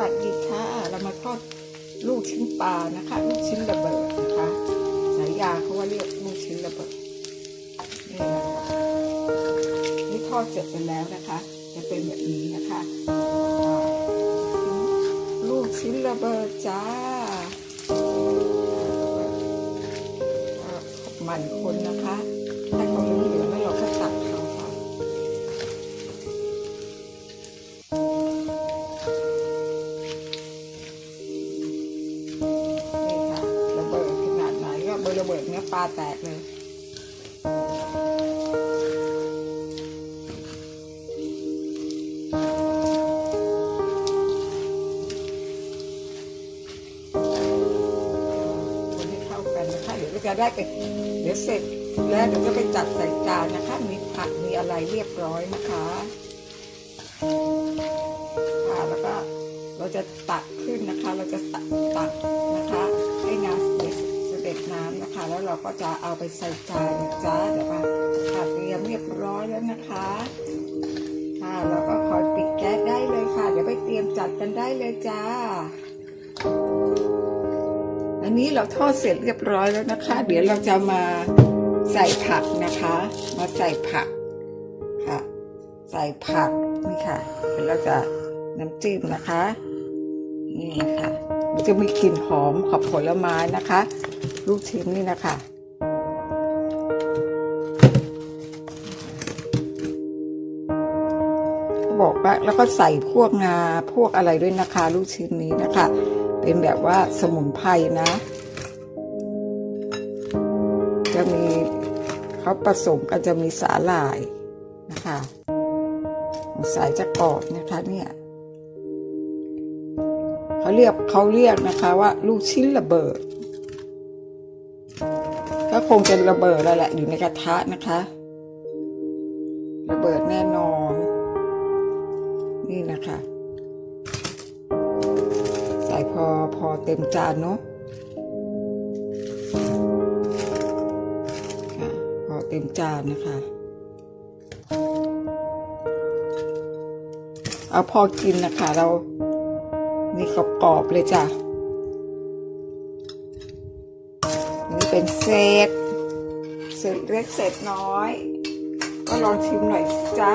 วัสดีค่ะ เรามาทอดลูกชิ้นปลานะคะ ลูกชิ้นระเบิดนะคะสายยาเขาว่าเรียกลูกชิ้นระเบิดนี่นะคะนี่ทอดเสร็จไปแล้วนะคะ จะเป็นแบบนี้นะคะลูกชิ้นระเบิดจ้าหมันคนนะคะให้เขา เบิดเนี้ยปลาแตกเลยคนให้เข้ากันนะคะเดี๋ยวก็จะได้ไปเดี๋ยวเสร็จแล้วเดี๋ยวก็ไปจัดใส่จานนะคะ มีผักมีอะไรเรียบร้อยนะคะค่ะแล้วก็เราจะตักขึ้นนะคะ เราจะตักตักนะคะ ก็จะเอาไปใส่จานนะจ้าเดี๋ยวมาค่ะเตรียมเรียบร้อยแล้วนะคะค่ะแล้วก็คอยปิดแก๊สได้เลยค่ะ เดี๋ยวไปเตรียมจัดกันได้เลยจ้า อันนี้เราทอดเสร็จเรียบร้อยแล้วนะคะ เดี๋ยวเราจะมาใส่ผักนะคะ มาใส่ผักค่ะ ใส่ผักนี่ค่ะเดี๋ยวเราจะน้ำจิ้มนะคะนี่ค่ะมันจะมีกลิ่นหอมของผลไม้นะคะ ลูกชิ้นนี่นะคะ แล้วก็ใส่พวกงาพวกอะไรด้วยนะคะ ลูกชิ้นนี้นะคะ เป็นแบบว่าสมุนไพรนะ จะมีเขาผสมกันจะมีสาหร่ายนะคะสายจะกรอบนะคะเนี่ยเขาเรียกเขาเรียกนะคะว่าลูกชิ้นระเบิดก็คงจะระเบิดแล้วแหละอยู่ในกระทะนะคะ ระเบิดแน่นอน นี่นะคะ ใส่พอพอเต็มจานเนาะค่ะพอเต็มจานนะคะ เอาพอกินนะคะเรานี่กรอบๆเลยจ้ะนี่เป็นเศษเศษเล็กเศษน้อย ก็ลองชิมหน่อยจ๊ะ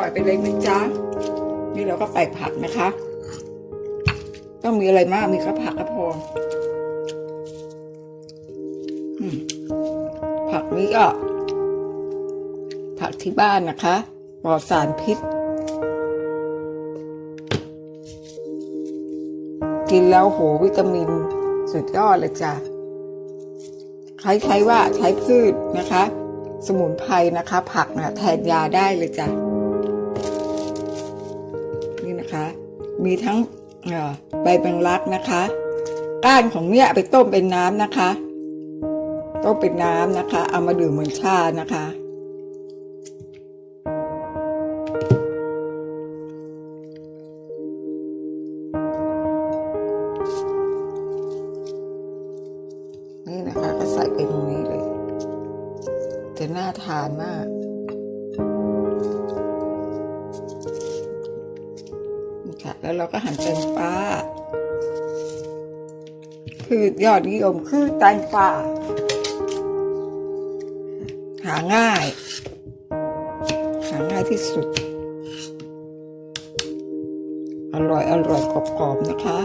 ร่อยไปเลยนะจ๊ะนี่เราก็ใส่ผักนะคะ ต้องมีอะไรมากมีข้าวผักก็พอผักนี้ก็ ผักที่บ้านนะคะปลอดสารพิษ กินแล้วโหวิตามินสุดยอดเลยจ้ะใช้ใช้ว่าใช้พืชนะคะ สมุนไพรนะคะ ผักนะแทนยาได้เลยจ้ะ มีทั้งใบแมงลักนะคะ ก้านของเนี่ยไปต้มเป็นน้ำนะคะ ต้มเป็นน้ำนะคะ เอามาดื่มเหมือนชานะคะ นี่นะคะ ก็ใส่ไปตรงนี้เลย จะน่าทานมาก ค่ะ แล้วเราก็หั่นแตงกวาคือยอดนิยมคือแตงกวาหาง่าย หาง่ายที่สุด อร่อยอร่อยกรอบๆนะคะ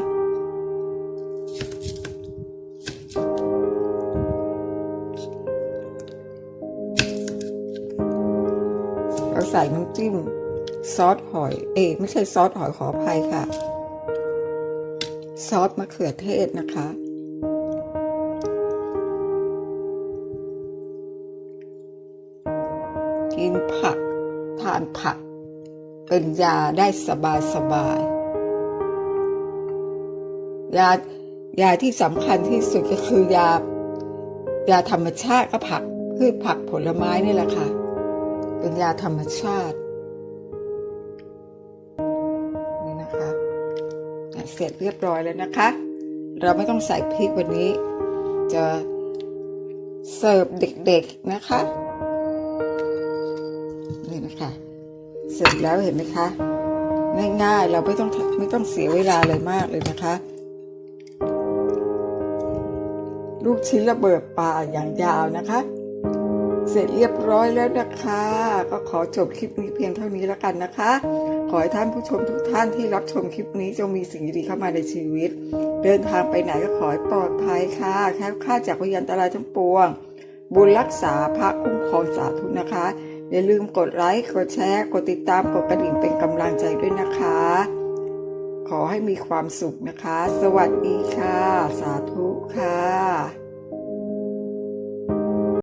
เราใส่น้ำจิ้ม ซอสหอย เอยไม่ใช่ซอสหอยขออภัยค่ะ ซอสมะเขือเทศนะคะ กินผัก ทานผัก เป็นยาได้สบายสบายยายาที่สำคัญที่สุดก็คือยายาธรรมชาติก็ผักพืชผักผลไม้นี่แหละค่ะ เป็นยาธรรมชาติ เสร็จเรียบร้อยแล้วนะคะ เราไม่ต้องใส่พริกวันนี้ จะเสิร์ฟเด็กๆนะคะ นี่นะคะ เสร็จแล้วเห็นไหมคะ ง่ายๆเราไม่ต้องไม่ต้องเสียเวลาเลยมากเลยนะคะ ลูกชิ้นระเบิดปลาอย่างยาวนะคะ เสร็จเรียบร้อยแล้วนะคะ ก็ขอจบคลิปนี้เพียงเท่านี้แล้วกันนะคะ ขอให้ท่านผู้ชมทุกท่านที่รับชมคลิปนี้จงมีสิ่งดีๆเข้ามาในชีวิต เดินทางไปไหนก็ขอให้ปลอดภัยค่ะแคล้วคลาจากพยันตรายทั้งปวง บุญรักษาพระคุ้มครองสาธุนะคะ อย่าลืมกดไลค์กดแชร์ กดติดตามกดกระดิ่งเป็นกำลังใจด้วยนะคะ ขอให้มีความสุขนะคะ สวัสดีค่ะ สาธุค่ะ